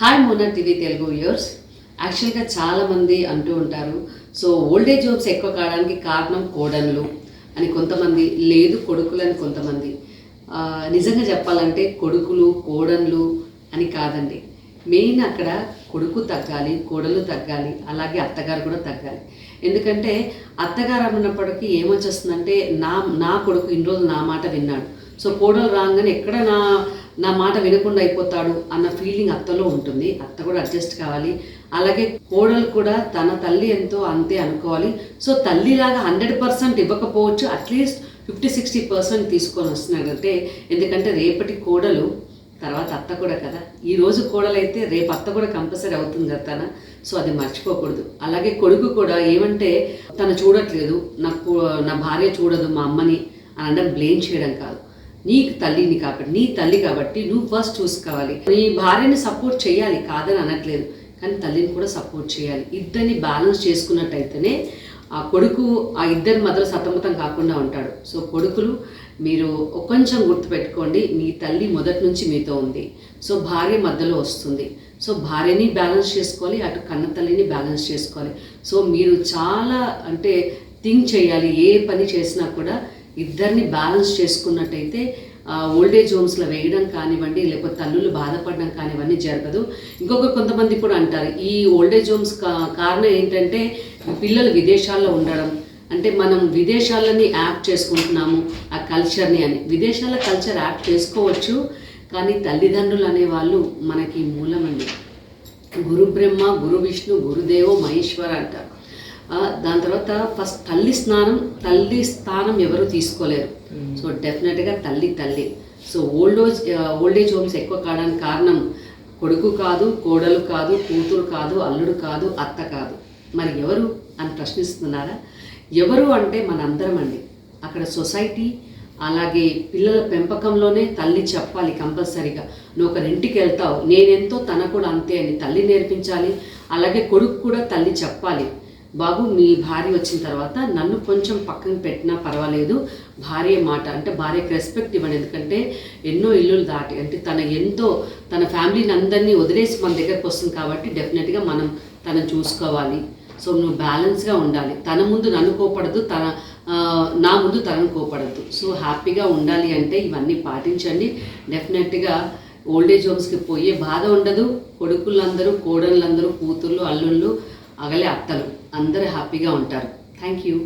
Hi Mona TV Telugu viewers యాక్చువల్గా చాలామంది అంటూ ఉంటారు సో ఓల్డేజ్ హోమ్స్ ఎక్కువ కావడానికి కారణం కోడన్లు అని కొంతమంది లేదు కొడుకులు అని కొంతమంది. నిజంగా చెప్పాలంటే కొడుకులు కోడన్లు అని కాదండి. మెయిన్ అక్కడ కొడుకు తగ్గాలి కోడలు తగ్గాలి అలాగే అత్తగారు కూడా తగ్గాలి. ఎందుకంటే అత్తగారు అన్నప్పటికీ ఏమొచ్చేస్తుందంటే నా నా కొడుకు ఇన్ని రోజులు నా మాట విన్నాడు. సో కోడలు రాగానే ఎక్కడ నా నా మాట వినకుండా అయిపోతాడు అన్న ఫీలింగ్ అత్తలో ఉంటుంది. అత్త కూడా అడ్జస్ట్ కావాలి. అలాగే కోడలు కూడా తన తల్లి ఎంతో అంతే అనుకోవాలి. సో తల్లిలాగా హండ్రెడ్ పర్సెంట్ ఇవ్వకపోవచ్చు. At least fifty sixty percent తీసుకొని వస్తున్నాడంటే ఎందుకంటే రేపటి కోడలు తర్వాత అత్త కూడా కదా. ఈ రోజు కోడలైతే రేపు అత్త కూడా కంపల్సరీ అవుతుంది కదా తన. సో అది మర్చిపోకూడదు. అలాగే కొడుకు కూడా ఏమంటే తను చూడట్లేదు. నాకు నా భార్య చూడదు మా అమ్మని అని అంటే బ్లేమ్ చేయడం కాదు. నీకు తల్లిని కాబట్టి నీ తల్లి కాబట్టి నువ్వు ఫస్ట్ చూసుకోవాలి. నీ భార్యని సపోర్ట్ చేయాలి కాదని అనట్లేదు. కానీ తల్లిని కూడా సపోర్ట్ చేయాలి. ఇద్దరిని బ్యాలెన్స్ చేసుకున్నట్టయితేనే ఆ కొడుకు ఆ ఇద్దరి మధ్యలో సతమతం కాకుండా ఉంటాడు. సో కొడుకులు మీరు కొంచెం గుర్తుపెట్టుకోండి మీ తల్లి మొదటి నుంచి మీతో ఉంది. సో భార్య మధ్యలో వస్తుంది. సో భార్యని బ్యాలెన్స్ చేసుకోవాలి అటు కన్న తల్లిని బ్యాలెన్స్ చేసుకోవాలి. సో మీరు చాలా అంటే థింక్ చేయాలి ఏ పని చేసినా కూడా ఇద్దరిని బ్యాలెన్స్ చేసుకున్నట్టయితే ఓల్డేజ్ హోమ్స్లో వేయడం కానివ్వండి లేకపోతే తల్లులు బాధపడడం కానివ్వండి జరగదు. ఇంకొక కొంతమంది కూడా అంటారు ఈ ఓల్డేజ్ హోమ్స్ కా- కారణం ఏంటంటే పిల్లలు విదేశాల్లో ఉండడం. అంటే మనం విదేశాలని యాప్ చేసుకుంటున్నాము ఆ కల్చర్ని అని. విదేశాల కల్చర్ యాప్ చేసుకోవచ్చు కానీ తల్లిదండ్రులు అనేవాళ్ళు మనకి మూలమండి. గురు బ్రహ్మ గురు విష్ణు గురుదేవో మహేశ్వర అంటారు. దాని తర్వాత ఫస్ట్ తల్లి స్నానం తల్లి స్థానం ఎవరు తీసుకోలేరు. సో డెఫినెట్గా తల్లి తల్లి. So old age old age homes ఎక్కువ కావడానికి కారణం కొడుకు కాదు కోడలు కాదు కూతురు కాదు అల్లుడు కాదు అత్త కాదు. మరి ఎవరు అని ప్రశ్నిస్తున్నారా? ఎవరు అంటే మనందరం అండి. అక్కడ సొసైటీ అలాగే పిల్లల పెంపకంలోనే తల్లి చెప్పాలి కంపల్సరీగా. నువ్వు ఒక ఇంటికి వెళ్తావు నేనెంతో తన కూడా అంతే అని తల్లి నేర్పించాలి అలాగే కొడుకు కూడా తల్లి చెప్పాలి. బాబు మీ భార్య వచ్చిన తర్వాత నన్ను కొంచెం పక్కన పెట్టినా పర్వాలేదు. భార్య మాట అంటే భార్యకి రెస్పెక్ట్ ఇవ్వండి. ఎందుకంటే ఎన్నో ఇల్లులు దాటి అంటే తన ఎంతో తన ఫ్యామిలీని అందరినీ వదిలేసి మన దగ్గరకు వస్తుంది కాబట్టి డెఫినెట్గా మనం తనను చూసుకోవాలి. సో నువ్వు బ్యాలెన్స్గా ఉండాలి. తన ముందు నన్ను కోపడదు తన నా ముందు తనను కోపడద్దు. సో హ్యాపీగా ఉండాలి అంటే ఇవన్నీ పాటించండి. డెఫినెట్గా ఓల్డేజ్ హోమ్స్కి పోయే బాధ ఉండదు. కొడుకులందరూ కోడళ్ళందరూ కూతుళ్ళు అల్లుళ్ళు అగలే అత్తలు. అందరూ హ్యాపీగా ఉంటారు. Thank you.